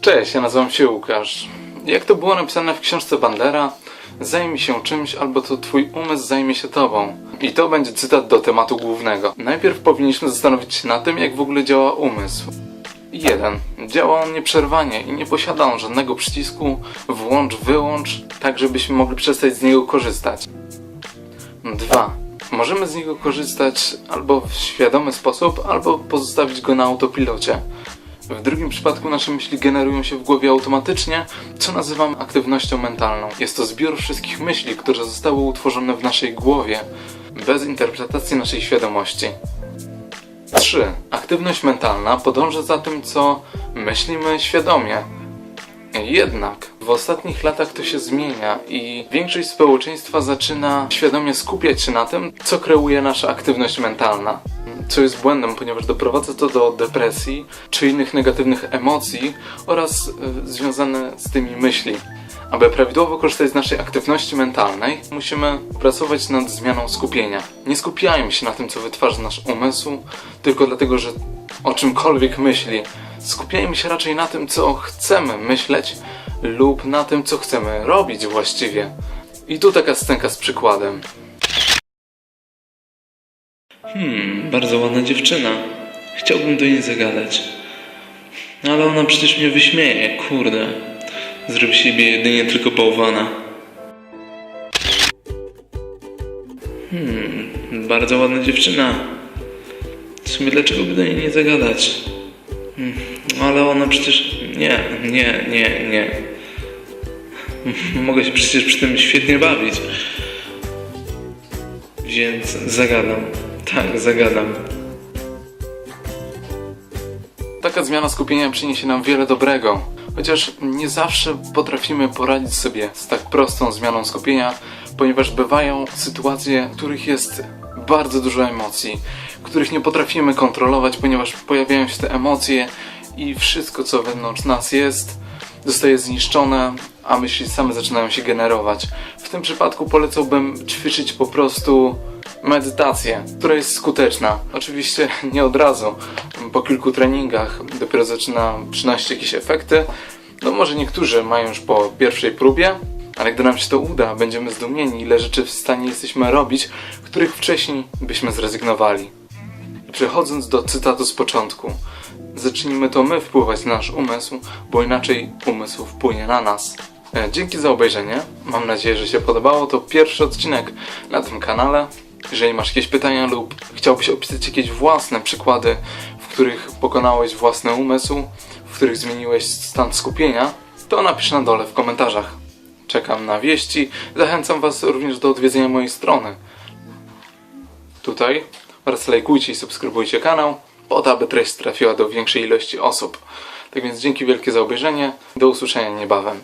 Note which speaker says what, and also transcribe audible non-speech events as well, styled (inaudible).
Speaker 1: Cześć, ja nazywam się Łukasz. Jak to było napisane w książce Bandera, zajmij się czymś, albo to twój umysł zajmie się tobą. I to będzie cytat do tematu głównego. Najpierw powinniśmy zastanowić się na tym, jak w ogóle działa umysł. 1. Działa on nieprzerwanie i nie posiada on żadnego przycisku włącz, wyłącz, tak żebyśmy mogli przestać z niego korzystać. 2. Możemy z niego korzystać albo w świadomy sposób, albo pozostawić go na autopilocie. W drugim przypadku nasze myśli generują się w głowie automatycznie, co nazywam aktywnością mentalną. Jest to zbiór wszystkich myśli, które zostały utworzone w naszej głowie, bez interpretacji naszej świadomości. 3. Aktywność mentalna podąża za tym, co myślimy świadomie. Jednak w ostatnich latach to się zmienia i większość społeczeństwa zaczyna świadomie skupiać się na tym, co kreuje nasza aktywność mentalna. Co jest błędem, ponieważ doprowadza to do depresji czy innych negatywnych emocji oraz y, związane z tymi myśli. Aby prawidłowo korzystać z naszej aktywności mentalnej, musimy pracować nad zmianą skupienia. Nie skupiajmy się na tym, co wytwarza nasz umysł, tylko dlatego, że o czymkolwiek myśli. Skupiajmy się raczej na tym, co chcemy myśleć lub na tym, co chcemy robić właściwie. I tu taka scenka z przykładem. Hmm, bardzo ładna dziewczyna. Chciałbym do niej zagadać. Ale ona przecież mnie wyśmieje, kurde. Zrobi siebie jedynie tylko bałwana. Hmm, bardzo ładna dziewczyna. W sumie dlaczego by do niej nie zagadać? Hmm, ale ona przecież... Nie, nie, nie, nie. (laughs) Mogę się przecież przy tym świetnie bawić. Więc zagadam. Tak, zagadam. Taka zmiana skupienia przyniesie nam wiele dobrego. Chociaż nie zawsze potrafimy poradzić sobie z tak prostą zmianą skupienia, ponieważ bywają sytuacje, w których jest bardzo dużo emocji, których nie potrafimy kontrolować, ponieważ pojawiają się te emocje i wszystko, co wewnątrz nas jest, zostaje zniszczone, a myśli same zaczynają się generować. W tym przypadku polecałbym ćwiczyć po prostu medytację, która jest skuteczna. Oczywiście nie od razu, po kilku treningach dopiero zaczyna przynosić jakieś efekty. No może niektórzy mają już po pierwszej próbie, ale gdy nam się to uda, będziemy zdumieni, ile rzeczy w stanie jesteśmy robić, których wcześniej byśmy zrezygnowali. Przechodząc do cytatu z początku, zacznijmy to my wpływać na nasz umysł, bo inaczej umysł wpłynie na nas. E, Dzięki za obejrzenie. Mam nadzieję, że się podobało. To pierwszy odcinek na tym kanale. Jeżeli masz jakieś pytania lub chciałbyś opisać jakieś własne przykłady, w których pokonałeś własny umysł, w których zmieniłeś stan skupienia, to napisz na dole w komentarzach. Czekam na wieści. Zachęcam Was również do odwiedzenia mojej strony tutaj oraz lajkujcie i subskrybujcie kanał, po to, aby treść trafiła do większej ilości osób. Tak więc dzięki wielkie za obejrzenie. Do usłyszenia niebawem.